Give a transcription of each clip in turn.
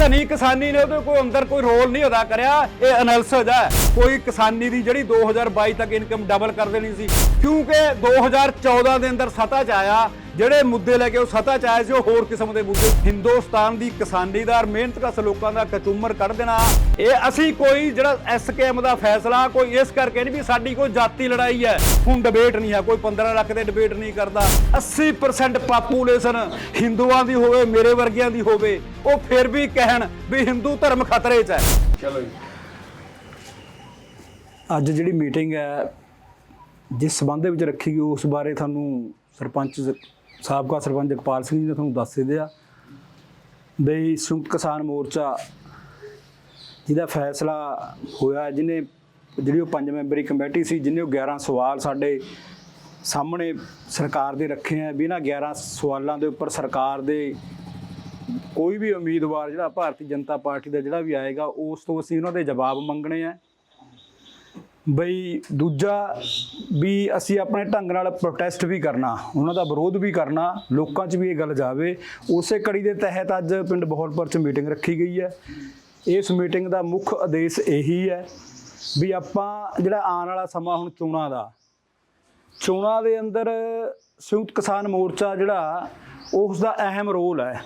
ਧਨੀ ਕਿਸਾਨੀ ਨੇ ਉਹਦੇ ਕੋਈ ਅੰਦਰ ਕੋਈ ਰੋਲ ਨਹੀਂ ਅਦਾ ਕਰਿਆ, ਇਹ ਐਨਾਲਿਸਿਸ ਹੈ। ਕੋਈ ਕਿਸਾਨੀ ਦੀ ਜਿਹੜੀ 2022 ਤੱਕ ਇਨਕਮ ਡਬਲ ਕਰ ਦੇਣੀ ਸੀ। ਕਿਉਂਕਿ 2014 ਦੇ ਅੰਦਰ ਸੱਤਾ 'ਚ ਆਇਆ ਜਿਹੜੇ ਮੁੱਦੇ ਲੈ ਕੇ ਉਹ ਸੱਤਾ 'ਚ ਆਏ ਸੀ ਉਹ ਹੋਰ ਕਿਸਮ ਦੇ ਮੁੱਦੇ। ਹਿੰਦੁਸਤਾਨ ਦੀ ਕਿਸਾਨੀਦਾਰ ਮਿਹਨਤਕਸ਼ ਲੋਕਾਂ ਦਾ ਕਚੂਮਰ ਕੱਢ ਦੇਣਾ। ਇਹ ਅਸੀਂ ਕੋਈ ਜਿਹੜਾ ਐਸਕੇਐਮ ਦਾ ਫੈਸਲਾ ਕੋਈ ਇਸ ਕਰਕੇ ਨਹੀਂ ਵੀ ਸਾਡੀ ਕੋਈ ਜਾਤੀ ਲੜਾਈ ਹੈ। ਹੁਣ ਡਿਬੇਟ ਨਹੀਂ ਹੈ ਕੋਈ 15 ਲੱਖ ਦੇ ਡਿਬੇਟ ਨਹੀਂ ਕਰਦਾ। 80% ਪਾਪੂਲੇਸ਼ਨ ਹਿੰਦੂਆਂ ਦੀ ਹੋਵੇ ਮੇਰੇ ਵਰਗਿਆਂ ਦੀ ਹੋਵੇ ਉਹ ਫਿਰ ਵੀ ਕਹਿਣ ਵੀ ਹਿੰਦੂ ਧਰਮ ਖਤਰੇ 'ਚ ਹੈ। ਚਲੋ ਜੀ। ਅੱਜ ਜਿਹੜੀ ਮੀਟਿੰਗ ਹੈ ਜਿਸ ਸਬੰਧ ਦੇ ਵਿੱਚ ਰੱਖੀ ਗਈ ਉਸ ਬਾਰੇ ਤੁਹਾਨੂੰ ਸਰਪੰਚ ਜ- ਸਾਬਕਾ ਸਰਪੰਚ ਜਗਪਾਲ ਸਿੰਘ ਜੀ ਨੇ ਤੁਹਾਨੂੰ ਦੱਸ ਦਿਆ ਬਈ ਸੰਯੁਕਤ ਕਿਸਾਨ ਮੋਰਚਾ ਜਿਹਦਾ ਫੈਸਲਾ ਹੋਇਆ, ਜਿਹਨੇ ਜਿਹੜੀ ਉਹ ਪੰਜ ਮੈਂਬਰੀ ਕਮੇਟੀ ਸੀ, ਜਿਹਨੇ ਉਹ 11 ਸਵਾਲ ਸਾਡੇ ਸਾਹਮਣੇ ਸਰਕਾਰ ਦੇ ਰੱਖੇ ਆ, ਵੀ ਇਹਨਾਂ 11 ਸਵਾਲਾਂ ਦੇ ਉੱਪਰ ਸਰਕਾਰ ਦੇ ਕੋਈ ਵੀ ਉਮੀਦਵਾਰ ਜਿਹੜਾ ਭਾਰਤੀ ਜਨਤਾ ਪਾਰਟੀ ਦਾ ਜਿਹੜਾ ਵੀ ਆਏਗਾ, ਉਸ ਤੋਂ ਅਸੀਂ ਉਹਨਾਂ ਦੇ ਜਵਾਬ ਮੰਗਣੇ ਆ। ਬਈ ਦੂਜਾ ਵੀ ਅਸੀਂ ਆਪਣੇ ਢੰਗ ਨਾਲ ਪ੍ਰੋਟੈਸਟ ਵੀ ਕਰਨਾ, ਉਹਨਾਂ ਦਾ ਵਿਰੋਧ ਵੀ ਕਰਨਾ, ਲੋਕਾਂ 'ਚ ਵੀ ਇਹ ਗੱਲ ਜਾਵੇ। ਉਸੇ ਕੜੀ ਦੇ ਤਹਿਤ ਅੱਜ ਪਿੰਡ ਬਹੌਲਪੁਰ 'ਚ ਮੀਟਿੰਗ ਰੱਖੀ ਗਈ ਹੈ। ਇਸ ਮੀਟਿੰਗ ਦਾ ਮੁੱਖ ਉਦੇਸ਼ ਇਹੀ ਹੈ ਵੀ ਆਪਾਂ ਜਿਹੜਾ ਆਉਣ ਵਾਲਾ ਸਮਾਂ ਹੁਣ ਚੋਣਾਂ ਦਾ, ਚੋਣਾਂ ਦੇ ਅੰਦਰ ਸੰਯੁਕਤ ਕਿਸਾਨ ਮੋਰਚਾ ਜਿਹੜਾ ਉਸ ਦਾ ਅਹਿਮ ਰੋਲ ਹੈ।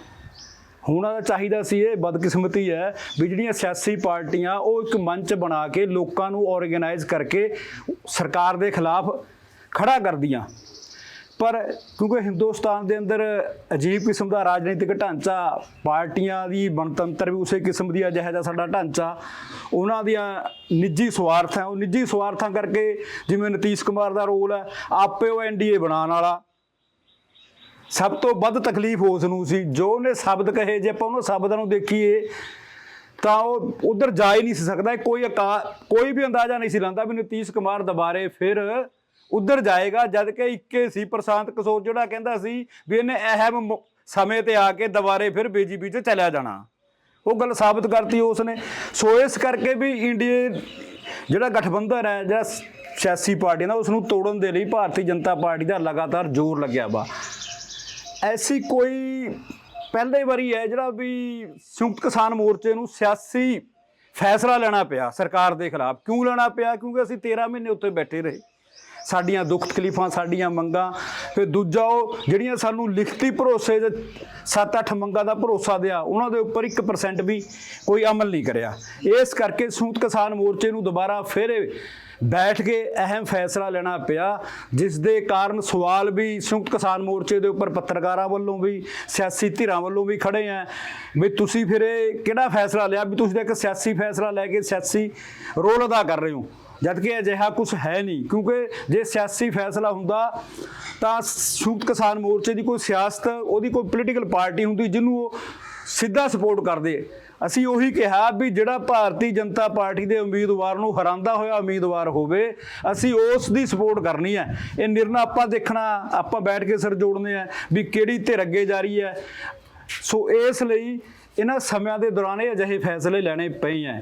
ਹੋਣਾ ਤਾਂ ਚਾਹੀਦਾ ਸੀ ਇਹ ਬਦਕਿਸਮਤੀ ਹੈ ਵੀ ਜਿਹੜੀਆਂ ਸਿਆਸੀ ਪਾਰਟੀਆਂ ਉਹ ਇੱਕ ਮੰਚ ਬਣਾ ਕੇ ਲੋਕਾਂ ਨੂੰ ਆਰਗੇਨਾਈਜ਼ ਕਰਕੇ ਸਰਕਾਰ ਦੇ ਖਿਲਾਫ ਖੜਾ ਕਰਦੀਆਂ। ਪਰ ਕਿਉਂਕਿ ਹਿੰਦੁਸਤਾਨ ਦੇ ਅੰਦਰ ਅਜੀਬ ਕਿਸਮ ਦਾ ਰਾਜਨੀਤਿਕ ਢਾਂਚਾ, ਪਾਰਟੀਆਂ ਦੀ ਬਣਤੰਤਰ ਵੀ ਉਸੇ ਕਿਸਮ ਦੀ ਅਜਿਹਾ ਜਿਹਾ ਸਾਡਾ ਢਾਂਚਾ, ਉਹਨਾਂ ਦੀਆਂ ਨਿੱਜੀ ਸਵਾਰਥਾਂ, ਉਹ ਨਿੱਜੀ ਸਵਾਰਥਾਂ ਕਰਕੇ ਜਿਵੇਂ ਨਤੀਸ਼ ਕੁਮਾਰ ਦਾ ਰੋਲ ਹੈ, ਆਪੇ ਉਹ ਐਨਡੀਏ ਬਣਾਉਣ ਵਾਲਾ। ਸਭ ਤੋਂ ਵੱਧ ਤਕਲੀਫ ਉਸ ਨੂੰ ਸੀ। ਜੋ ਉਹਨੇ ਸ਼ਬਦ ਕਹੇ, ਜੇ ਆਪਾਂ ਉਹਨਾਂ ਸ਼ਬਦਾਂ ਨੂੰ ਦੇਖੀਏ, ਤਾਂ ਉਹ ਉਧਰ ਜਾ ਹੀ ਨਹੀਂ ਸੀ ਸਕਦਾ। ਕੋਈ ਅਕਾ- ਕੋਈ ਵੀ ਅੰਦਾਜ਼ਾ ਨਹੀਂ ਸੀ ਲਾਂਦਾ ਵੀ ਨਤੀਸ਼ ਕੁਮਾਰ ਦੁਬਾਰੇ ਫਿਰ ਉਧਰ ਜਾਏਗਾ, ਜਦ ਕਿ ਇੱਕੇ ਸੀ ਪ੍ਰਸ਼ਾਂਤ ਕਿਸ਼ੋਰ, ਜਿਹੜਾ ਕਹਿੰਦਾ ਸੀ ਵੀ ਇਹਨੇ ਅਹਿਮ ਮ- ਸਮੇਂ ਤੇ ਆ ਕੇ ਦੁਬਾਰੇ ਫਿਰ ਬੀਜੇਪੀ 'ਚ ਚਲਿਆ ਜਾਣਾ। ਉਹ ਗੱਲ ਸਾਬਤ ਕਰਤੀ ਉਸ ਨੇ ਸੋ ਇਸ ਕਰਕੇ ਵੀ ਇੰਡੀਆ ਜਿਹੜਾ ਗਠਬੰਧਨ ਹੈ, ਜਿਹੜਾ ਸਿਆਸੀ ਪਾਰਟੀ ਦਾ ਉਸ ਨੂੰ ਤੋੜਨ ਦੇ ਲਈ ਭਾਰਤੀ ਜਨਤਾ ਪਾਰਟੀ ਦਾ ਲਗਾਤਾਰ ਜ਼ੋਰ ਲੱਗਿਆ ਵਾ। ਐਸੀ ਕੋਈ ਪਹਿਲੇ ਵਾਰੀ ਹੈ ਜਿਹੜਾ ਵੀ ਸੰਯੁਕਤ ਕਿਸਾਨ ਮੋਰਚੇ ਨੂੰ ਸਿਆਸੀ ਫੈਸਲਾ ਲੈਣਾ ਪਿਆ ਸਰਕਾਰ ਦੇ ਖਿਲਾਫ। ਕਿਉਂ ਲੈਣਾ ਪਿਆ? ਕਿਉਂਕਿ ਅਸੀਂ 13 ਮਹੀਨੇ ਉੱਤੇ ਬੈਠੇ ਰਹੇ। ਸਾਡੀਆਂ ਦੁੱਖ ਤਕਲੀਫਾਂ, ਸਾਡੀਆਂ ਮੰਗਾਂ, ਫਿਰ ਦੂਜਾ ਉਹ ਜਿਹੜੀਆਂ ਸਾਨੂੰ ਲਿਖਤੀ ਭਰੋਸੇ ਦੇ 7-8 ਮੰਗਾਂ ਦਾ ਭਰੋਸਾ ਦਿਆ, ਉਹਨਾਂ ਦੇ ਉੱਪਰ 1% ਵੀ ਕੋਈ ਅਮਲ ਨਹੀਂ ਕਰਿਆ। ਇਸ ਕਰਕੇ ਸੰਯੁਕਤ ਕਿਸਾਨ ਮੋਰਚੇ ਨੂੰ ਦੁਬਾਰਾ ਫਿਰ ਬੈਠ ਕੇ ਅਹਿਮ ਫੈਸਲਾ ਲੈਣਾ ਪਿਆ ਜਿਸ ਦੇ ਕਾਰਨ ਸਵਾਲ ਵੀ ਸੰਯੁਕਤ ਕਿਸਾਨ ਮੋਰਚੇ ਦੇ ਉੱਪਰ ਪੱਤਰਕਾਰਾਂ ਵੱਲੋਂ ਵੀ, ਸਿਆਸੀ ਧਿਰਾਂ ਵੱਲੋਂ ਵੀ ਖੜੇ ਆ ਵੀ ਤੁਸੀਂ ਫਿਰ ਇਹ ਕਿਹੜਾ ਫੈਸਲਾ ਲਿਆ? ਵੀ ਤੁਸੀਂ ਤਾਂ ਇੱਕ ਸਿਆਸੀ ਫੈਸਲਾ ਲੈ ਕੇ ਸਿਆਸੀ ਰੋਲ ਅਦਾ ਕਰ ਰਹੇ ਹੋ। ਜਦਕਿ ਅਜਿਹਾ ਕੁਝ ਹੈ ਨਹੀਂ, ਕਿਉਂਕਿ ਜੇ ਸਿਆਸੀ ਫੈਸਲਾ ਹੁੰਦਾ, ਤਾਂ ਸੰਯੁਕਤ ਕਿਸਾਨ ਮੋਰਚੇ ਦੀ ਕੋਈ ਸਿਆਸਤ, ਉਹਦੀ ਕੋਈ ਪੋਲੀਟੀਕਲ ਪਾਰਟੀ ਹੁੰਦੀ, ਜਿਹਨੂੰ ਉਹ ਸਿੱਧਾ ਸਪੋਰਟ ਕਰਦੇ ਅਸੀਂ ਉਹੀ ਕਿਹਾ ਵੀ ਜਿਹੜਾ ਭਾਰਤੀ ਜਨਤਾ ਪਾਰਟੀ ਦੇ ਉਮੀਦਵਾਰ ਨੂੰ ਹਰਾਂਦਾ ਹੋਇਆ ਉਮੀਦਵਾਰ ਹੋਵੇ, ਅਸੀਂ ਉਸ ਦੀ ਸਪੋਰਟ ਕਰਨੀ ਹੈ ਇਹ ਨਿਰਣਾ ਆਪਾਂ ਦੇਖਣਾ, ਆਪਾਂ ਬੈਠ ਕੇ ਸਿਰ ਜੋੜਨੇ ਆ ਵੀ ਕਿਹੜੀ ਧਿਰ ਅੱਗੇ ਜਾ ਰਹੀ ਹੈ। ਸੋ ਇਸ ਲਈ ਇਹਨਾਂ ਸਮਿਆਂ ਦੇ ਦੌਰਾਨ ਇਹ ਅਜਿਹੇ ਫੈਸਲੇ ਲੈਣੇ ਪਏ ਆ।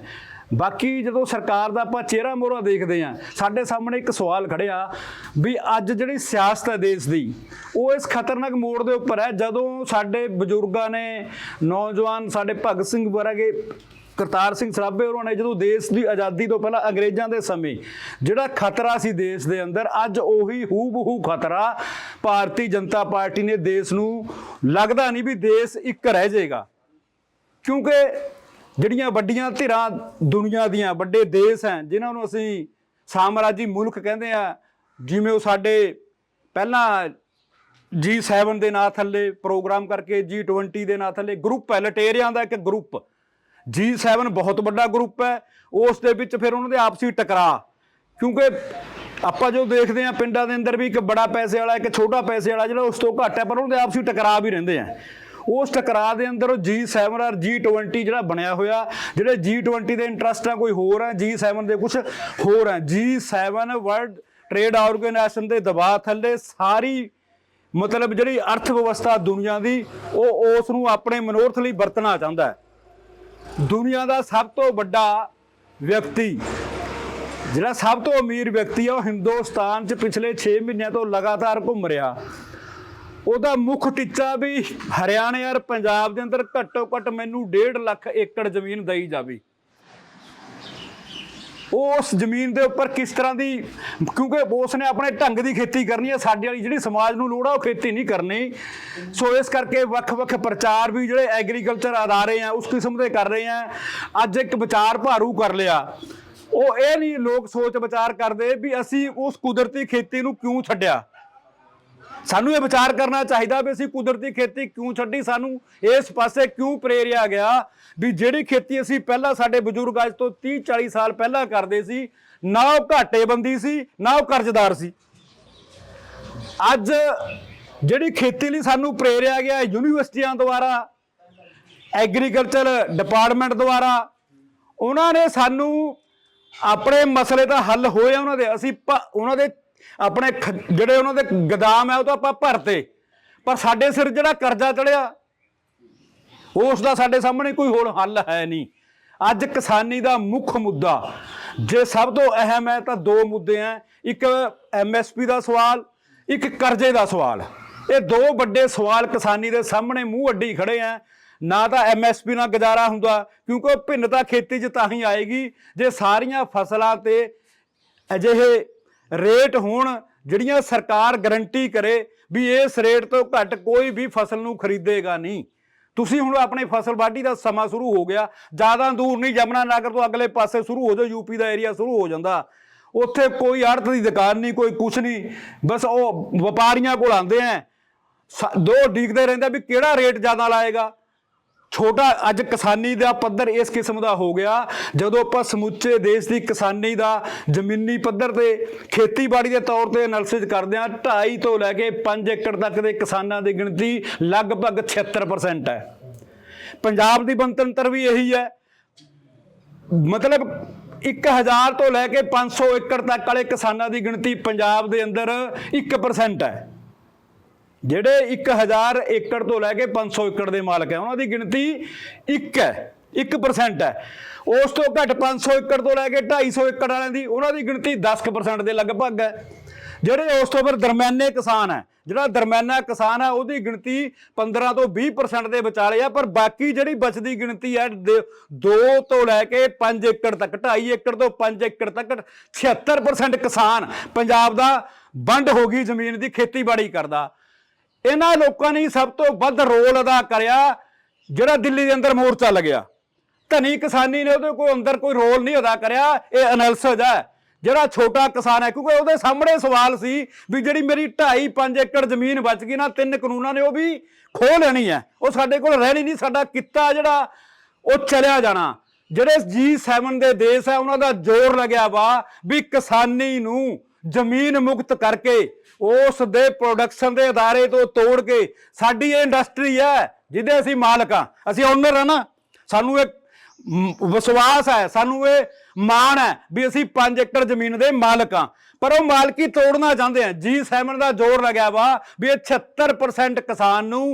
ਬਾਕੀ ਜਦੋਂ ਸਰਕਾਰ ਦਾ ਆਪਾਂ ਚਿਹਰਾ ਮੋਹਰਾ ਦੇਖਦੇ ਆ ਸਾਡੇ ਸਾਹਮਣੇ ਇੱਕ ਸਵਾਲ ਖੜਿਆ ਵੀ ਅੱਜ ਜਿਹੜੀ ਸਿਆਸਤ ਹੈ ਦੇਸ਼ ਦੀ, ਉਹ ਇਸ ਖਤਰਨਾਕ ਮੋੜ ਦੇ ਉੱਪਰ ਹੈ। ਜਦੋਂ ਸਾਡੇ ਬਜ਼ੁਰਗਾਂ ਨੇ, ਨੌਜਵਾਨ ਸਾਡੇ ਭਗਤ ਸਿੰਘ ਵਰਗੇ ਕਰਤਾਰ ਸਿੰਘ ਸਰਾਭੇ ਹੋਰਾਂ ਨੇ, ਜਦੋਂ ਦੇਸ਼ ਦੀ ਆਜ਼ਾਦੀ ਤੋਂ ਪਹਿਲਾਂ ਅੰਗਰੇਜ਼ਾਂ ਦੇ ਸਮੇਂ ਜਿਹੜਾ ਖਤਰਾ ਸੀ ਦੇਸ਼ ਦੇ ਅੰਦਰ, ਅੱਜ ਉਹੀ ਹੂ-ਬਹੂ ਖਤਰਾ ਭਾਰਤੀ ਜਨਤਾ ਪਾਰਟੀ ਨੇ ਦੇਸ਼ ਨੂੰ ਲੱਗਦਾ ਨਹੀਂ ਵੀ ਦੇਸ਼ ਇੱਕ ਰਹਿ ਜਾਏਗਾ। ਕਿਉਂਕਿ ਜਿਹੜੀਆਂ ਵੱਡੀਆਂ ਧਿਰਾਂ ਦੁਨੀਆ ਦੀਆਂ, ਵੱਡੇ ਦੇਸ਼ ਹਨ ਜਿਨ੍ਹਾਂ ਨੂੰ ਅਸੀਂ ਸਾਮਰਾਜੀ ਮੁਲਕ ਕਹਿੰਦੇ ਆ, ਜਿਵੇਂ ਉਹ ਸਾਡੇ ਪਹਿਲਾਂ G7 ਦੇ ਨਾਂ ਥੱਲੇ ਪ੍ਰੋਗਰਾਮ ਕਰਕੇ G20 ਦੇ ਨਾਂ ਥੱਲੇ ਗਰੁੱਪ ਹੈ, ਲਟੇਰਿਆਂ ਦਾ ਇੱਕ ਗਰੁੱਪ G7 ਬਹੁਤ ਵੱਡਾ ਗਰੁੱਪ ਹੈ, ਉਸ ਦੇ ਵਿੱਚ ਫਿਰ ਉਹਨਾਂ ਦੇ ਆਪਸੀ ਟਕਰਾਅ। ਕਿਉਂਕਿ ਆਪਾਂ ਜੋ ਦੇਖਦੇ ਆ ਪਿੰਡਾਂ ਦੇ ਅੰਦਰ ਵੀ ਇੱਕ ਬੜਾ ਪੈਸੇ ਵਾਲਾ, ਇੱਕ ਛੋਟਾ ਪੈਸੇ ਵਾਲਾ ਜਿਹੜਾ ਉਸ ਤੋਂ ਘੱਟ ਹੈ, ਪਰ ਉਹਨਾਂ ਦੇ ਆਪਸੀ ਟਕਰਾਅ ਵੀ ਰਹਿੰਦੇ ਆ। ਉਸ ਟਕਰਾਅ ਦੇ ਅੰਦਰ ਉਹ G7 ਔਰ G20 ਜਿਹੜਾ ਬਣਿਆ ਹੋਇਆ, ਜਿਹੜੇ G20 ਦੇ ਇੰਟਰਸਟ ਆ, ਕੋਈ ਹੋਰ ਹੈ G7 ਦੇ ਕੁਝ ਹੋਰ ਹੈ G7 ਵਰਲਡ ਟ੍ਰੇਡ ਆਰਗੇਨਾਈਜੇਸ਼ਨ ਦੇ ਦਬਾਅ ਥੱਲੇ ਸਾਰੀ ਮਤਲਬ ਜਿਹੜੀ ਅਰਥ ਵਿਵਸਥਾ ਦੁਨੀਆ ਦੀ, ਉਹ ਉਸ ਨੂੰ ਆਪਣੇ ਮਨੋਰਥ ਲਈ ਵਰਤਣਾ ਚਾਹੁੰਦਾ ਹੈ। ਦੁਨੀਆ ਦਾ ਸਭ ਤੋਂ ਵੱਡਾ ਵਿਅਕਤੀ, ਜਿਹੜਾ ਸਭ ਤੋਂ ਅਮੀਰ ਵਿਅਕਤੀ ਆ, ਉਹ ਹਿੰਦੁਸਤਾਨ 'ਚ ਪਿਛਲੇ 6 ਮਹੀਨਿਆਂ ਤੋਂ ਲਗਾਤਾਰ ਘੁੰਮ ਰਿਹਾ। ਉਹਦਾ ਮੁੱਖ ਟੀਚਾ ਵੀ ਹਰਿਆਣਾ ਔਰ ਪੰਜਾਬ ਦੇ ਅੰਦਰ ਘੱਟੋ ਘੱਟ ਮੈਨੂੰ 1.5 ਲੱਖ ਏਕੜ ਜ਼ਮੀਨ ਦਈ ਜਾਵੇ। ਉਸ ਜ਼ਮੀਨ ਦੇ ਉੱਪਰ ਕਿਸ ਤਰ੍ਹਾਂ ਦੀ, ਕਿਉਂਕਿ ਉਸ ਨੇ ਆਪਣੇ ਢੰਗ ਦੀ ਖੇਤੀ ਕਰਨੀ ਹੈ, ਸਾਡੇ ਵਾਲੀ ਜਿਹੜੀ ਸਮਾਜ ਨੂੰ ਲੋੜ ਆ, ਉਹ ਖੇਤੀ ਨਹੀਂ ਕਰਨੀ। ਸੋ ਇਸ ਕਰਕੇ ਵੱਖ-ਵੱਖ ਪ੍ਰਚਾਰ ਵੀ ਜਿਹੜੇ ਐਗਰੀਕਲਚਰ ਅਦਾਰੇ ਆ, ਉਸ ਕਿਸਮ ਦੇ ਕਰ ਰਹੇ ਆ। ਅੱਜ ਇੱਕ ਵਿਚਾਰ ਭਾਰੂ ਕਰ ਲਿਆ। ਉਹ ਇਹ ਨਹੀਂ ਲੋਕ ਸੋਚ ਵਿਚਾਰ ਕਰਦੇ ਵੀ ਅਸੀਂ ਉਸ ਕੁਦਰਤੀ ਖੇਤੀ ਨੂੰ ਕਿਉਂ ਛੱਡਿਆ? ਸਾਨੂੰ ਇਹ ਵਿਚਾਰ ਕਰਨਾ ਚਾਹੀਦਾ ਵੀ ਅਸੀਂ ਕੁਦਰਤੀ ਖੇਤੀ ਕਿਉਂ ਛੱਡੀ? ਸਾਨੂੰ ਇਸ ਪਾਸੇ ਕਿਉਂ ਪ੍ਰੇਰਿਆ ਗਿਆ? ਵੀ ਜਿਹੜੀ ਖੇਤੀ ਅਸੀਂ ਪਹਿਲਾਂ ਸਾਡੇ ਬਜ਼ੁਰਗ ਅੱਜ ਤੋਂ 30 40 ਸਾਲ ਪਹਿਲਾਂ ਕਰਦੇ ਸੀ, ਨਾ ਉਹ ਘਾਟੇਬੰਦੀ ਸੀ, ਨਾ ਉਹ ਕਰਜ਼ਦਾਰ ਸੀ। ਅੱਜ ਜਿਹੜੀ ਖੇਤੀ ਲਈ ਸਾਨੂੰ ਪ੍ਰੇਰਿਆ ਗਿਆ ਯੂਨੀਵਰਸਿਟੀਆਂ ਦੁਆਰਾ, ਐਗਰੀਕਲਚਰ ਡਿਪਾਰਟਮੈਂਟ ਦੁਆਰਾ, ਉਹਨਾਂ ਨੇ ਸਾਨੂੰ ਆਪਣੇ ਮਸਲੇ ਦਾ ਹੱਲ ਹੋਇਆ ਉਹਨਾਂ ਦੇ। ਅਸੀਂ ਭ- ਉਹਨਾਂ ਦੇ ਆਪਣੇ ਖ- ਜਿਹੜੇ ਉਹਨਾਂ ਦੇ ਗਦਾਮ ਹੈ ਉਹ ਤਾਂ ਆਪਾਂ ਭਰਤੇ। ਪਰ ਸਾਡੇ ਸਿਰ ਜਿਹੜਾ ਕਰਜ਼ਾ ਚੜਿਆ, ਉਸ ਦਾ ਸਾਡੇ ਸਾਹਮਣੇ ਕੋਈ ਹੋਰ ਹੱਲ ਹੈ ਨਹੀਂ। ਅੱਜ ਕਿਸਾਨੀ ਦਾ ਮੁੱਖ ਮੁੱਦਾ, ਜੇ ਸਭ ਤੋਂ ਅਹਿਮ ਹੈ ਤਾਂ ਦੋ ਮੁੱਦੇ ਹੈ। ਇੱਕ ਐਮਐਸਪੀ ਦਾ ਸਵਾਲ, ਇੱਕ ਕਰਜ਼ੇ ਦਾ ਸਵਾਲ। ਇਹ ਦੋ ਵੱਡੇ ਸਵਾਲ ਕਿਸਾਨੀ ਦੇ ਸਾਹਮਣੇ ਮੂੰਹ ਅੱਡੀ ਖੜੇ ਆ ਨਾ ਤਾਂ ਐਮਐਸਪੀ ਨਾਲ ਗੁਜ਼ਾਰਾ ਹੁੰਦਾ, ਕਿਉਂਕਿ ਉਹ ਭਿੰਨਤਾ ਖੇਤੀ 'ਚ ਤਾਂ ਹੀ ਆਏਗੀ। ਜੇ ਸਾਰੀਆਂ ਫਸਲਾਂ ਤੇ ਅਜਿਹੇ ਰੇਟ ਹੋਣ, ਜਿਹੜੀਆਂ ਸਰਕਾਰ ਗਰੰਟੀ ਕਰੇ ਵੀ ਇਸ ਰੇਟ ਤੋਂ ਘੱਟ ਕੋਈ ਵੀ ਫਸਲ ਨੂੰ ਖਰੀਦੇਗਾ ਨਹੀਂ। ਤੁਸੀਂ ਹੁਣ ਆਪਣੀ ਫਸਲ ਵਾਢੀ ਦਾ ਸਮਾਂ ਸ਼ੁਰੂ ਹੋ ਗਿਆ, ਜ਼ਿਆਦਾ ਦੂਰ ਨਹੀਂ ਜਮਨਾ ਨਗਰ ਤੋਂ ਅਗਲੇ ਪਾਸੇ ਸ਼ੁਰੂ ਹੋ ਜਾਓ ਯੂਪੀ ਦਾ ਏਰੀਆ ਸ਼ੁਰੂ ਹੋ ਜਾਂਦਾ। ਉੱਥੇ ਕੋਈ ਆੜਤ ਦੀ ਦੁਕਾਨ ਨਹੀਂ, ਕੋਈ ਕੁਛ ਨਹੀਂ, ਬਸ ਉਹ ਵਪਾਰੀਆਂ ਕੋਲ ਆਉਂਦੇ ਆ ਸ- ਦੋ ਡੀਕਦੇ ਰਹਿੰਦੇ ਵੀ ਕਿਹੜਾ ਰੇਟ ਜ਼ਿਆਦਾ ਲਾਏਗਾ। ਛੋਟਾ ਅੱਜ ਕਿਸਾਨੀ ਦਾ ਪੱਧਰ ਇਸ ਕਿਸਮ ਦਾ ਹੋ ਗਿਆ। ਜਦੋਂ ਆਪਾਂ ਸਮੁੱਚੇ ਦੇਸ਼ ਦੀ ਕਿਸਾਨੀ ਦਾ ਜ਼ਮੀਨੀ ਪੱਧਰ ਤੇ ਖੇਤੀਬਾੜੀ ਦੇ ਤੌਰ ਤੇ ਐਨਾਲਿਸਿਸ ਕਰਦੇ ਹਾਂ 2.5 ਤੋਂ ਲੈ ਕੇ 5 ਏਕੜ ਤੱਕ ਦੇ ਕਿਸਾਨਾਂ ਦੀ ਗਿਣਤੀ ਲਗਭਗ 76% ਹੈ। ਪੰਜਾਬ ਦੀ ਬਣਤੰਤਰ ਵੀ ਇਹੀ ਹੈ। ਮਤਲਬ 1000 ਤੋਂ ਲੈ ਕੇ 500 ਏਕੜ ਤੱਕ ਵਾਲੇ ਕਿਸਾਨਾਂ ਦੀ ਗਿਣਤੀ ਪੰਜਾਬ ਦੇ ਅੰਦਰ 1% ਹੈ। ਜਿਹੜੇ 1000 ਏਕੜ ਤੋਂ ਲੈ ਕੇ 500 ਏਕੜ ਦੇ ਮਾਲਕ ਹੈ, ਉਹਨਾਂ ਦੀ ਗਿਣਤੀ 1 ਹੈ 1% ਹੈ। ਉਸ ਤੋਂ ਘੱਟ 500 ਏਕੜ ਤੋਂ ਲੈ ਕੇ 250 ਏਕੜ ਵਾਲਿਆਂ ਦੀ ਉਹਨਾਂ ਦੀ ਗਿਣਤੀ 10% ਦੇ ਲਗਭਗ ਹੈ। ਜਿਹੜੇ ਉਸ ਤੋਂ ਫਿਰ ਦਰਮਿਆਨੇ ਕਿਸਾਨ ਹੈ, ਜਿਹੜਾ ਦਰਮਿਆਨਾ ਕਿਸਾਨ ਹੈ, ਉਹਦੀ ਗਿਣਤੀ 15 ਤੋਂ 20% ਦੇ ਵਿਚਾਲੇ ਆ, ਪਰ ਬਾਕੀ ਜਿਹੜੀ ਬਚਦੀ ਗਿਣਤੀ ਹੈ 2 ਤੋਂ ਲੈ ਕੇ 5 ਏਕੜ ਤੱਕ 2.5 ਏਕੜ ਤੋਂ 5 ਏਕੜ ਤੱਕ 76% ਕਿਸਾਨ ਪੰਜਾਬ ਦਾ ਵੰਡ ਹੋ ਗਈ ਜ਼ਮੀਨ ਦੀ ਖੇਤੀਬਾੜੀ ਕਰਦਾ। ਇਹਨਾਂ ਲੋਕਾਂ ਨੇ ਸਭ ਤੋਂ ਵੱਧ ਰੋਲ ਅਦਾ ਕਰਿਆ, ਜਿਹੜਾ ਦਿੱਲੀ ਦੇ ਅੰਦਰ ਮੋਰਚਾ ਲੱਗਿਆ। ਧਨੀ ਕਿਸਾਨੀ ਨੇ ਉਹਦੇ ਕੋਈ ਅੰਦਰ ਕੋਈ ਰੋਲ ਨਹੀਂ ਅਦਾ ਕਰਿਆ, ਇਹ ਐਨਾਲਿਸਿਸ ਹੈ। ਜਿਹੜਾ ਛੋਟਾ ਕਿਸਾਨ ਹੈ, ਕਿਉਂਕਿ ਉਹਦੇ ਸਾਹਮਣੇ ਸਵਾਲ ਸੀ ਵੀ ਜਿਹੜੀ ਮੇਰੀ 2.5 5 ਏਕੜ ਜ਼ਮੀਨ ਬਚ ਗਈ ਨਾ, ਤਿੰਨ ਕਾਨੂੰਨਾਂ ਨੇ ਉਹ ਵੀ ਖੋਹ ਲੈਣੀ ਹੈ। ਉਹ ਸਾਡੇ ਕੋਲ ਰਹਿਣੀ ਨਹੀਂ, ਸਾਡਾ ਕਿੱਤਾ ਜਿਹੜਾ, ਉਹ ਚਲਿਆ ਜਾਣਾ। ਜਿਹੜੇ G7 ਦੇ ਦੇਸ਼ ਹੈ, ਉਹਨਾਂ ਦਾ ਜ਼ੋਰ ਲੱਗਿਆ ਵਾ ਵੀ ਕਿਸਾਨੀ ਨੂੰ ਜ਼ਮੀਨ ਮੁਕਤ ਕਰਕੇ ਉਸ ਦੇ ਪ੍ਰੋਡਕਸ਼ਨ ਦੇ ਅਦਾਰੇ ਤੋਂ ਤੋੜ ਕੇ ਸਾਡੀ ਇਹ ਇੰਡਸਟਰੀ ਹੈ, ਜਿਹਦੇ ਅਸੀਂ ਮਾਲਕ ਆ ਅਸੀਂ ਓਨਰ ਆ ਨਾ, ਸਾਨੂੰ ਇਹ ਵਿਸ਼ਵਾਸ ਹੈ, ਸਾਨੂੰ ਇਹ ਮਾਣ ਹੈ ਵੀ ਅਸੀਂ 5 ਏਕੜ ਜ਼ਮੀਨ ਦੇ ਮਾਲਕ ਆ ਪਰ ਉਹ ਮਾਲਕੀ ਤੋੜਨਾ ਚਾਹੁੰਦੇ ਆ। G7 ਦਾ ਜ਼ੋਰ ਲੱਗਿਆ ਵਾ ਵੀ ਇਹ 76% ਕਿਸਾਨ ਨੂੰ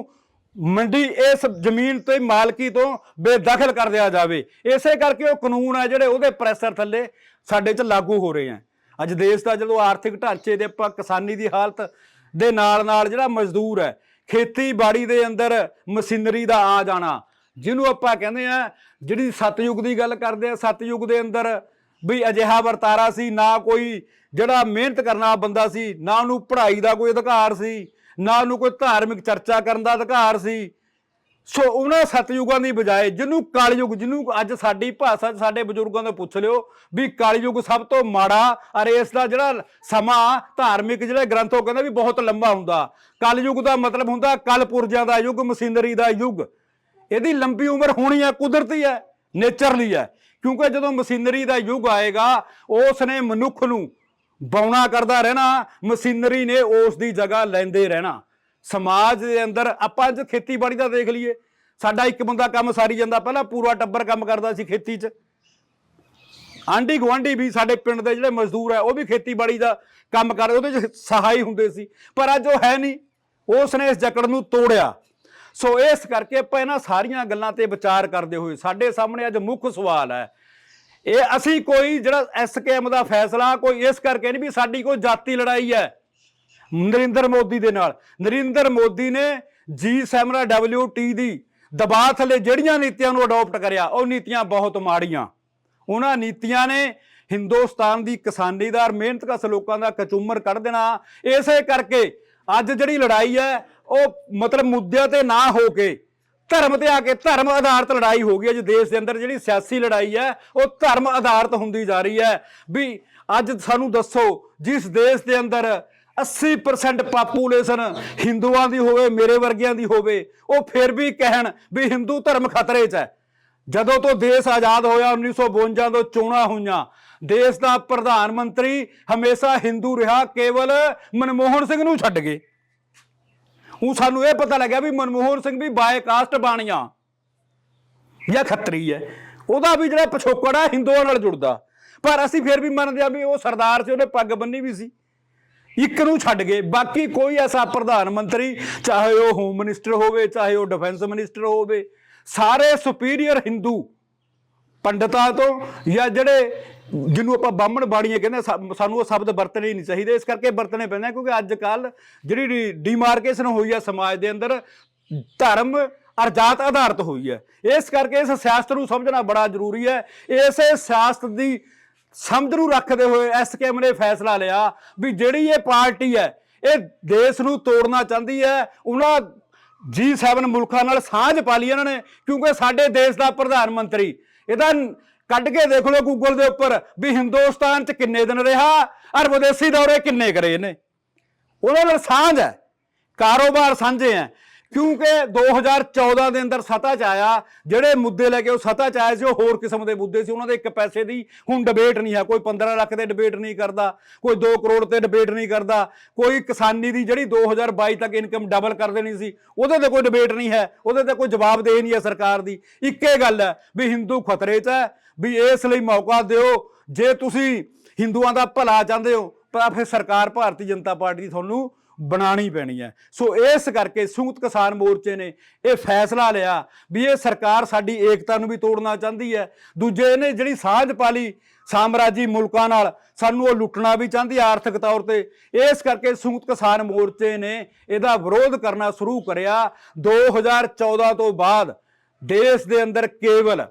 ਮੰਡੀ ਇਸ ਜ਼ਮੀਨ ਤੇ ਮਾਲਕੀ ਤੋਂ ਬੇਦਖਲ ਕਰ ਦਿਆ ਜਾਵੇ। ਇਸੇ ਕਰਕੇ ਉਹ ਕਾਨੂੰਨ ਹੈ ਜਿਹੜੇ ਉਹਦੇ ਪ੍ਰੈਸ਼ਰ ਥੱਲੇ ਸਾਡੇ 'ਚ ਲਾਗੂ ਹੋ ਰਹੇ ਆ। ਅੱਜ ਦੇਸ਼ ਦਾ ਜਦੋਂ ਆਰਥਿਕ ਢਾਂਚੇ ਦੇ ਆਪਾਂ ਕਿਸਾਨੀ ਦੀ ਹਾਲਤ ਦੇ ਨਾਲ ਨਾਲ ਜਿਹੜਾ ਮਜ਼ਦੂਰ ਹੈ, ਖੇਤੀਬਾੜੀ ਦੇ ਅੰਦਰ ਮਸ਼ੀਨਰੀ ਦਾ ਆ ਜਾਣਾ, ਜਿਹਨੂੰ ਆਪਾਂ ਕਹਿੰਦੇ ਆ ਜਿਹੜੀ ਸਤਯੁਗ ਦੀ ਗੱਲ ਕਰਦੇ ਆ ਸਤਯੁਗ ਦੇ ਅੰਦਰ ਵੀ ਅਜਿਹਾ ਵਰਤਾਰਾ ਸੀ, ਨਾ ਕੋਈ ਜਿਹੜਾ ਮਿਹਨਤ ਕਰਨ ਵਾਲਾ ਬੰਦਾ ਸੀ, ਨਾ ਉਹਨੂੰ ਪੜ੍ਹਾਈ ਦਾ ਕੋਈ ਅਧਿਕਾਰ ਸੀ, ਨਾ ਉਹਨੂੰ ਕੋਈ ਧਾਰਮਿਕ ਚਰਚਾ ਕਰਨ ਦਾ ਅਧਿਕਾਰ ਸੀ ਸੋ ਉਹਨਾਂ ਸਤਯੁਗਾਂ ਦੀ ਬਜਾਏ ਜਿਹਨੂੰ ਕਲਯੁਗ, ਜਿਹਨੂੰ ਅੱਜ ਸਾਡੀ ਭਾਸ਼ਾ 'ਚ ਸਾਡੇ ਬਜ਼ੁਰਗਾਂ ਤੋਂ ਪੁੱਛ ਲਿਓ ਵੀ ਕਲਯੁਗ ਸਭ ਤੋਂ ਮਾੜਾ ਔਰ ਇਸ ਦਾ ਜਿਹੜਾ ਸਮਾਂ ਧਾਰਮਿਕ ਜਿਹੜੇ ਗ੍ਰੰਥੋਂ ਕਹਿੰਦੇ ਵੀ ਬਹੁਤ ਲੰਬਾ ਹੁੰਦਾ। ਕਲਯੁਗ ਦਾ ਮਤਲਬ ਹੁੰਦਾ ਕਲਪੁਰਜਾਂ ਦਾ ਯੁੱਗ, ਮਸ਼ੀਨਰੀ ਦਾ ਯੁੱਗ। ਇਹਦੀ ਲੰਬੀ ਉਮਰ ਹੋਣੀ ਹੈ ਕੁਦਰਤੀ ਹੈ ਨੇਚਰਲੀ ਹੈ ਕਿਉਂਕਿ ਜਦੋਂ ਮਸ਼ੀਨਰੀ ਦਾ ਯੁੱਗ ਆਏਗਾ ਉਸ ਨੇ ਮਨੁੱਖ ਨੂੰ ਬੌਣਾ ਕਰਦਾ ਰਹਿਣਾ, ਮਸ਼ੀਨਰੀ ਨੇ ਉਸ ਦੀ ਜਗ੍ਹਾ ਲੈਂਦੇ ਰਹਿਣਾ। ਸਮਾਜ ਦੇ ਅੰਦਰ ਆਪਾਂ ਅੱਜ ਖੇਤੀਬਾੜੀ ਦਾ ਦੇਖ ਲਈਏ। ਸਾਡਾ ਇੱਕ ਬੰਦਾ ਕੰਮ ਸਾਰੀ ਜਾਂਦਾ, ਪਹਿਲਾਂ ਪੂਰਾ ਟੱਬਰ ਕੰਮ ਕਰਦਾ ਸੀ ਖੇਤੀ 'ਚ। ਆਂਢੀ ਗੁਆਂਢੀ ਵੀ ਸਾਡੇ ਪਿੰਡ ਦੇ ਜਿਹੜੇ ਮਜ਼ਦੂਰ ਹੈ ਉਹ ਵੀ ਖੇਤੀਬਾੜੀ ਦਾ ਕੰਮ ਕਰਦੇ ਉਹਦੇ 'ਚ ਸਹਾਈ ਹੁੰਦੇ ਸੀ। ਪਰ ਅੱਜ ਉਹ ਹੈ ਨਹੀਂ। ਉਸ ਨੇ ਇਸ ਜਕੜ ਨੂੰ ਤੋੜਿਆ। ਸੋ ਇਸ ਕਰਕੇ ਆਪਾਂ ਇਹਨਾਂ ਸਾਰੀਆਂ ਗੱਲਾਂ ਤੇ ਵਿਚਾਰ ਕਰਦੇ ਹੋਏ, ਸਾਡੇ ਸਾਹਮਣੇ ਅੱਜ ਮੁੱਖ ਸਵਾਲ ਹੈ। ਇਹ ਅਸੀਂ ਕੋਈ ਜਿਹੜਾ ਐਸਕੇਐਮ ਦਾ ਫੈਸਲਾ, ਕੋਈ ਇਸ ਕਰਕੇ ਨਹੀਂ ਵੀ ਸਾਡੀ ਕੋਈ ਜਾਤੀ ਲੜਾਈ ਹੈ। ਨਰਿੰਦਰ ਮੋਦੀ ਦੇ ਨਾਲ। ਨਰਿੰਦਰ ਮੋਦੀ ਨੇ G7 WT ਦੀ ਦਬਾਅ ਥੱਲੇ ਜਿਹੜੀਆਂ ਨੀਤੀਆਂ ਨੂੰ ਅਡਾਪਟ ਕਰਿਆ, ਉਹ ਨੀਤੀਆਂ ਬਹੁਤ ਮਾੜੀਆਂ। ਉਹਨਾਂ ਨੀਤੀਆਂ ਨੇ ਹਿੰਦੁਸਤਾਨ ਦੀ ਕਿਸਾਨੀਦਾਰ ਮਿਹਨਤਕਸ਼ ਲੋਕਾਂ ਦਾ ਕਚੂਮਰ ਕੱਢ ਦੇਣਾ। ਇਸੇ ਕਰਕੇ ਅੱਜ ਜਿਹੜੀ ਲੜਾਈ ਹੈ, ਉਹ ਮਤਲਬ ਮੁੱਦਿਆਂ ਤੇ ਨਾ ਹੋ ਕੇ, ਧਰਮ ਤੇ ਆ ਕੇ ਧਰਮ ਆਧਾਰਿਤ ਲੜਾਈ ਹੋ ਗਈ ਅੱਜ ਦੇਸ਼ ਦੇ ਅੰਦਰ ਜਿਹੜੀ ਸਿਆਸੀ ਲੜਾਈ ਹੈ, ਉਹ ਧਰਮ ਆਧਾਰਿਤ ਹੁੰਦੀ ਜਾ ਰਹੀ ਹੈ। ਵੀ ਅੱਜ ਸਾਨੂੰ ਦੱਸੋ, ਜਿਸ ਦੇਸ਼ ਦੇ ਅੰਦਰ 80% ਪਾਪੂਲੇਸ਼ਨ ਹਿੰਦੂਆਂ ਦੀ ਹੋਵੇ, ਮੇਰੇ ਵਰਗਿਆਂ ਦੀ ਹੋਵੇ, ਉਹ ਫਿਰ ਵੀ ਕਹਿਣ ਵੀ ਹਿੰਦੂ ਧਰਮ ਖਤਰੇ 'ਚ ਹੈ। ਜਦੋਂ ਤੋਂ ਦੇਸ਼ ਆਜ਼ਾਦ ਹੋਇਆ 1952 ਤੋਂ ਚੋਣਾਂ ਹੋਈਆਂ, ਦੇਸ਼ ਦਾ ਪ੍ਰਧਾਨ ਮੰਤਰੀ ਹਮੇਸ਼ਾ ਹਿੰਦੂ ਰਿਹਾ, ਕੇਵਲ ਮਨਮੋਹਨ ਸਿੰਘ ਨੂੰ ਛੱਡ ਗਏ। ਉਹ ਸਾਨੂੰ ਇਹ ਪਤਾ ਲੱਗਿਆ ਵੀ ਮਨਮੋਹਨ ਸਿੰਘ ਵੀ ਬਾਏ ਕਾਸਟ ਬਾਣੀਆਂ ਜਾਂ ਖੱਤਰੀ ਹੈ। ਉਹਦਾ ਵੀ ਜਿਹੜਾ ਪਿਛੋਕੜ ਹੈ ਹਿੰਦੂਆਂ ਨਾਲ ਜੁੜਦਾ। ਪਰ ਅਸੀਂ ਫਿਰ ਵੀ ਮੰਨਦੇ ਆ ਵੀ ਉਹ ਸਰਦਾਰ ਸੀ, ਉਹਨੇ ਪੱਗ ਬੰਨੀ ਵੀ ਸੀ। ਇੱਕ ਨੂੰ ਛੱਡ ਗਏ। ਬਾਕੀ ਕੋਈ ਐਸਾ ਪ੍ਰਧਾਨ ਮੰਤਰੀ, ਚਾਹੇ ਉਹ ਹੋਮ ਮਿਨਿਸਟਰ ਹੋਵੇ, ਚਾਹੇ ਉਹ ਡਿਫੈਂਸ ਮਿਨਿਸਟਰ ਹੋਵੇ, ਸਾਰੇ ਸੁਪੀਰੀਅਰ ਹਿੰਦੂ ਪੰਡਤਾਂ ਤੋਂ ਜਾਂ ਜਿਹੜੇ ਜਿਹਨੂੰ ਆਪਾਂ ਬਾਹਮਣ ਬਾਣੀਆਂ ਕਹਿੰਦੇ ਸਾਨੂੰ ਉਹ ਸ਼ਬਦ ਵਰਤਣੇ ਹੀ ਨਹੀਂ ਚਾਹੀਦੇ। ਇਸ ਕਰਕੇ ਵਰਤਣੇ ਪੈਂਦੇ ਕਿਉਂਕਿ ਅੱਜ ਕੱਲ ਜਿਹੜੀ ਡੀਮਾਰਕੇਸ਼ਨ ਹੋਈ ਹੈ ਸਮਾਜ ਦੇ ਅੰਦਰ, ਧਰਮ ਔਰ ਜਾਤ ਆਧਾਰਿਤ ਹੋਈ ਹੈ ਇਸ ਕਰਕੇ ਇਸ ਸਿਆਸਤ ਨੂੰ ਸਮਝਣਾ ਬੜਾ ਜ਼ਰੂਰੀ ਹੈ ਇਸੇ ਸਿਆਸਤ ਦੀ ਸਮਝ ਨੂੰ ਰੱਖਦੇ ਹੋਏ ਐਸਕੇਐਮ ਨੇ ਫੈਸਲਾ ਲਿਆ ਵੀ ਜਿਹੜੀ ਇਹ ਪਾਰਟੀ ਹੈ, ਇਹ ਦੇਸ਼ ਨੂੰ ਤੋੜਨਾ ਚਾਹੁੰਦੀ ਹੈ, ਉਹਨਾਂ G7 ਮੁਲਕਾਂ ਨਾਲ ਸਾਂਝ ਪਾ ਲਈ ਇਹਨਾਂ ਨੇ, ਕਿਉਂਕਿ ਸਾਡੇ ਦੇਸ਼ ਦਾ ਪ੍ਰਧਾਨ ਮੰਤਰੀ, ਇਹਦਾ ਕੱਢ ਕੇ ਦੇਖ ਲਓ ਗੂਗਲ ਦੇ ਉੱਪਰ ਵੀ ਹਿੰਦੁਸਤਾਨ 'ਚ ਕਿੰਨੇ ਦਿਨ ਰਿਹਾ ਔਰ ਵਿਦੇਸ਼ੀ ਦੌਰੇ ਕਿੰਨੇ ਕਰੇ ਇਹਨੇ। ਉਹਨਾਂ ਨਾਲ ਸਾਂਝ ਹੈ, ਕਾਰੋਬਾਰ ਸਾਂਝੇ ਹੈ ਕਿਉਂਕਿ 2014 ਦੇ ਅੰਦਰ ਸੱਤਾ 'ਚ ਆਇਆ, ਜਿਹੜੇ ਮੁੱਦੇ ਲੈ ਕੇ ਉਹ ਸੱਤਾ 'ਚ ਆਏ ਸੀ, ਉਹ ਹੋਰ ਕਿਸਮ ਦੇ ਮੁੱਦੇ ਸੀ, ਉਹਨਾਂ ਦੇ ਇੱਕ ਪੈਸੇ ਦੀ ਹੁਣ ਡਿਬੇਟ ਨਹੀਂ ਹੈ। ਕੋਈ 15 ਲੱਖ 'ਤੇ ਡਿਬੇਟ ਨਹੀਂ ਕਰਦਾ, ਕੋਈ 2 ਕਰੋੜ ਤੇ ਡਿਬੇਟ ਨਹੀਂ ਕਰਦਾ, ਕੋਈ ਕਿਸਾਨੀ ਦੀ ਜਿਹੜੀ 2022 ਤੱਕ ਇਨਕਮ ਡਬਲ ਕਰ ਦੇਣੀ ਸੀ, ਉਹਦੇ ਤੇ ਕੋਈ ਡਿਬੇਟ ਨਹੀਂ ਹੈ, ਉਹਦੇ ਤੇ ਕੋਈ ਜਵਾਬ ਦੇ ਨਹੀਂ ਹੈ ਸਰਕਾਰ ਦੀ। ਇੱਕੇ ਗੱਲ ਹੈ ਵੀ ਹਿੰਦੂ ਖਤਰੇ 'ਚ ਹੈ, ਵੀ ਇਸ ਲਈ ਮੌਕਾ ਦਿਓ, ਜੇ ਤੁਸੀਂ ਹਿੰਦੂਆਂ ਦਾ ਭਲਾ ਚਾਹੁੰਦੇ ਹੋ, ਤਾਂ ਫਿਰ ਸਰਕਾਰ ਭਾਰਤੀ ਜਨਤਾ ਪਾਰਟੀ ਦੀ ਤੁਹਾਨੂੰ ਬਣਾਣੀ ਪੈਣੀ ਹੈ। ਸੋ ਇਸ ਕਰਕੇ ਸੰਯੁਕਤ ਕਿਸਾਨ ਮੋਰਚੇ ਨੇ ਇਹ ਫੈਸਲਾ ਲਿਆ ਵੀ ਇਹ ਸਰਕਾਰ ਸਾਡੀ ਏਕਤਾ ਨੂੰ ਵੀ ਤੋੜਨਾ ਚਾਹੁੰਦੀ ਹੈ। ਦੂਜੇ ਇਹਨੇ ਜਿਹੜੀ ਸਾਂਝ ਪਾਲੀ ਸਾਮਰਾਜੀ ਮੁਲਕਾਂ ਨਾਲ, ਸਾਨੂੰ ਉਹ ਲੁੱਟਣਾ ਵੀ ਚਾਹੁੰਦੀ ਆਰਥਿਕ ਤੌਰ ਤੇ। ਇਸ ਕਰਕੇ ਸੰਯੁਕਤ ਕਿਸਾਨ ਮੋਰਚੇ ਨੇ ਇਹਦਾ ਵਿਰੋਧ ਕਰਨਾ ਸ਼ੁਰੂ ਕਰਿਆ। 2014 ਤੋਂ ਬਾਅਦ ਦੇਸ਼ ਦੇ ਅੰਦਰ ਕੇਵਲ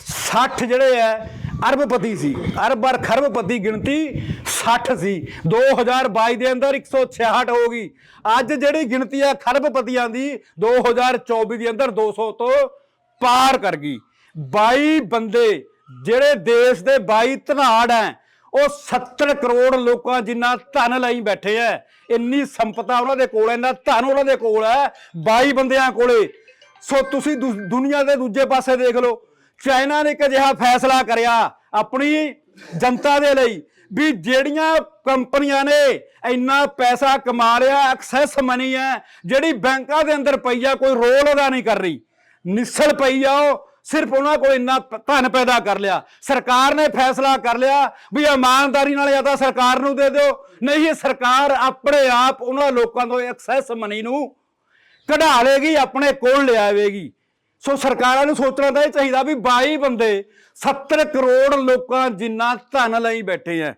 60 ਜਿਹੜੇ ਐ ਅਰਬਪਤੀ ਸੀ। ਅਰਬ ਔਰ ਖਰਬਪਤੀ ਗਿਣਤੀ 60 ਸੀ। 2022 ਦੇ ਅੰਦਰ 166 ਹੋ ਗਈ। ਅੱਜ ਜਿਹੜੀ ਗਿਣਤੀ ਹੈ ਖਰਬਪਤੀਆਂ ਦੀ 2024 ਦੇ ਅੰਦਰ 200 ਤੋਂ ਪਾਰ ਕਰ ਗਈ। 22 ਬੰਦੇ ਜਿਹੜੇ ਦੇਸ਼ ਦੇ 22 ਧਨਾੜ ਐ ਉਹ 70 ਕਰੋੜ ਲੋਕਾਂ ਜਿੰਨਾ ਧਨ ਲਈ ਬੈਠੇ ਐ ਇੰਨੀ ਸੰਪਤਾ ਉਹਨਾਂ ਦੇ ਕੋਲ ਐ ਇੰਨਾ ਧਨ ਉਹਨਾਂ ਦੇ ਕੋਲ ਐ 22 ਬੰਦਿਆਂ ਕੋਲੇ। ਸੋ ਤੁਸੀਂ ਦੁ- ਦੁਨੀਆ ਦੇ ਦੂਜੇ ਪਾਸੇ ਦੇਖ ਲਓ। ਚਾਈਨਾ ਨੇ ਇੱਕ ਅਜਿਹਾ ਫੈਸਲਾ ਕਰਿਆ ਆਪਣੀ ਜਨਤਾ ਦੇ ਲਈ ਵੀ ਜਿਹੜੀਆਂ ਕੰਪਨੀਆਂ ਨੇ ਇੰਨਾ ਪੈਸਾ ਕਮਾ ਲਿਆ ਐਕਸੈਸ ਮਨੀ ਹੈ, ਜਿਹੜੀ ਬੈਂਕਾਂ ਦੇ ਅੰਦਰ ਪਈ ਆ, ਕੋਈ ਰੋਲ ਅਦਾ ਨਹੀਂ ਕਰ ਰਹੀ। ਨਿਸਲ ਪਈ ਆ ਉਹ, ਸਿਰਫ ਉਹਨਾਂ ਕੋਲ ਇੰਨਾ ਧਨ ਪੈਦਾ ਕਰ ਲਿਆ। ਸਰਕਾਰ ਨੇ ਫੈਸਲਾ ਕਰ ਲਿਆ ਵੀ ਇਮਾਨਦਾਰੀ ਨਾਲ ਜਾਂ ਤਾਂ ਸਰਕਾਰ ਨੂੰ ਦੇ ਦਿਓ, ਨਹੀਂ ਇਹ ਸਰਕਾਰ ਆਪਣੇ ਆਪ ਉਹਨਾਂ ਲੋਕਾਂ ਤੋਂ ਐਕਸੈਸ ਮਨੀ ਨੂੰ ਕਢਾ ਲੇਗੀ, ਆਪਣੇ ਕੋਲ ਲਿਆਵੇਗੀ। ਸੋ ਸਰਕਾਰਾਂ ਨੂੰ ਸੋਚਣਾ ਤਾਂ ਇਹ ਚਾਹੀਦਾ ਵੀ 22 ਬੰਦੇ 70 ਕਰੋੜ ਲੋਕਾਂ ਜਿੰਨਾ ਧਨ ਲਈ ਬੈਠੇ ਐ।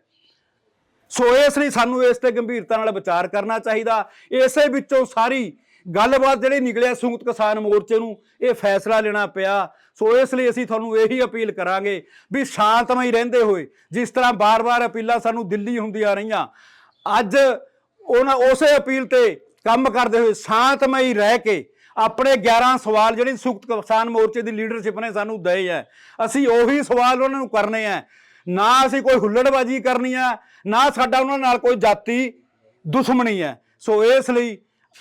ਸੋ ਇਸ ਲਈ ਸਾਨੂੰ ਇਸ ਤੇ ਗੰਭੀਰਤਾ ਨਾਲ ਵਿਚਾਰ ਕਰਨਾ ਚਾਹੀਦਾ। ਇਸੇ ਵਿੱਚੋਂ ਸਾਰੀ ਗੱਲਬਾਤ ਜਿਹੜੀ ਨਿਕਲਿਆ ਸੰਯੁਕਤ ਕਿਸਾਨ ਮੋਰਚੇ ਨੂੰ, ਇਹ ਫੈਸਲਾ ਲੈਣਾ ਪਿਆ। ਸੋ ਇਸ ਲਈ ਅਸੀਂ ਤੁਹਾਨੂੰ ਇਹੀ ਅਪੀਲ ਕਰਾਂਗੇ ਵੀ ਸ਼ਾਂਤਮਈ ਰਹਿੰਦੇ ਹੋਏ, ਜਿਸ ਤਰ੍ਹਾਂ ਬਾਰ-ਬਾਰ ਅਪੀਲਾਂ ਸਾਨੂੰ ਦਿੱਲੀ ਹੁੰਦੀਆਂ ਰਹੀਆਂ, ਅੱਜ ਉਹਨਾਂ ਉਸੇ ਅਪੀਲ ਤੇ ਕੰਮ ਕਰਦੇ ਹੋਏ ਸ਼ਾਂਤਮਈ ਰਹਿ ਕੇ ਆਪਣੇ 11 ਸਵਾਲ ਜਿਹੜੀ ਸੰਯੁਕਤ ਕਿਸਾਨ ਮੋਰਚੇ ਦੀ ਲੀਡਰਸ਼ਿਪ ਨੇ ਸਾਨੂੰ ਦਏ ਹੈ ਅਸੀਂ ਉਹੀ ਸਵਾਲ ਉਹਨਾਂ ਨੂੰ ਕਰਨੇ ਆ ਨਾ ਅਸੀਂ ਕੋਈ ਹੁੱਲੜਬਾਜੀ ਕਰਨੀ ਆ ਨਾ ਸਾਡਾ ਉਹਨਾਂ ਨਾਲ ਕੋਈ ਜਾਤੀ ਦੁਸ਼ਮਣੀ ਹੈ ਸੋ ਇਸ ਲਈ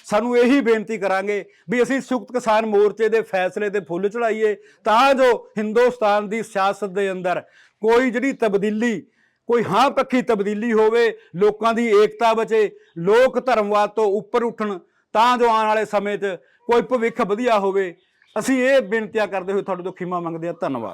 ਸਾਨੂੰ ਇਹੀ ਬੇਨਤੀ ਕਰਾਂਗੇ ਵੀ ਅਸੀਂ ਸੰਯੁਕਤ ਕਿਸਾਨ ਮੋਰਚੇ ਦੇ ਫੈਸਲੇ ਤੇ ਫੁੱਲ ਚੜਾਈਏ ਤਾਂ ਜੋ ਹਿੰਦੁਸਤਾਨ ਦੀ ਸਿਆਸਤ ਦੇ ਅੰਦਰ ਕੋਈ ਜਿਹੜੀ ਤਬਦੀਲੀ, ਕੋਈ ਹਾਂ ਪੱਖੀ ਤਬਦੀਲੀ ਹੋਵੇ, ਲੋਕਾਂ ਦੀ ਏਕਤਾ ਬਚੇ, ਲੋਕ ਧਰਮਵਾਦ ਤੋਂ ਉੱਪਰ ਉੱਠਣ, ਤਾਂ ਜੋ ਆਉਣ ਵਾਲੇ ਸਮੇਂ 'ਚ ਕੋਈ ਭਵਿੱਖ ਵਧੀਆ ਹੋਵੇ, ਅਸੀਂ ਇਹ ਬੇਨਤੀਆਂ ਕਰਦੇ ਹੋਏ ਤੁਹਾਡੇ ਤੋਂ ਖਿਮਾ ਮੰਗਦੇ ਹਾਂ। ਧੰਨਵਾਦ।